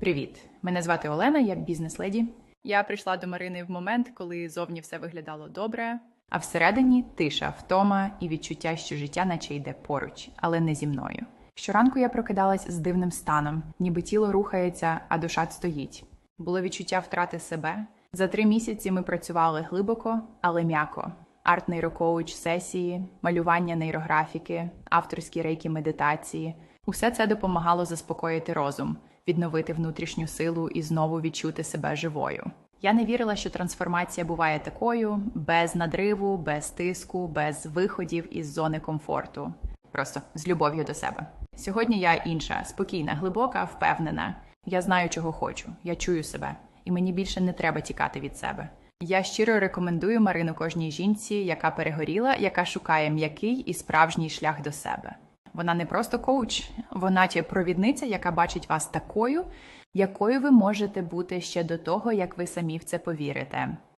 Привіт! Мене звати Олена, я бізнес-леді. Я прийшла до Марини в момент, коли зовні все виглядало добре, а всередині тиша, втома і відчуття, що життя наче йде поруч, але не зі мною. Щоранку я прокидалась з дивним станом, ніби тіло рухається, а душа стоїть. Було відчуття втрати себе. За три місяці ми працювали глибоко, але м'яко. Арт-нейрокоуч сесії, малювання нейрографіки, авторські рейки медитації. Усе це допомагало заспокоїти розум, відновити внутрішню силу і знову відчути себе живою. Я не вірила, що трансформація буває такою, без надриву, без тиску, без виходів із зони комфорту. Просто з любов'ю до себе. Сьогодні я інша, спокійна, глибока, впевнена. Я знаю, чого хочу, я чую себе, і мені більше не треба тікати від себе. Я щиро рекомендую Марину кожній жінці, яка перегоріла, яка шукає м'який і справжній шлях до себе. Вона не просто коуч, вона чи провідниця, яка бачить вас такою, якою ви можете бути ще до того, як ви самі в це повірите.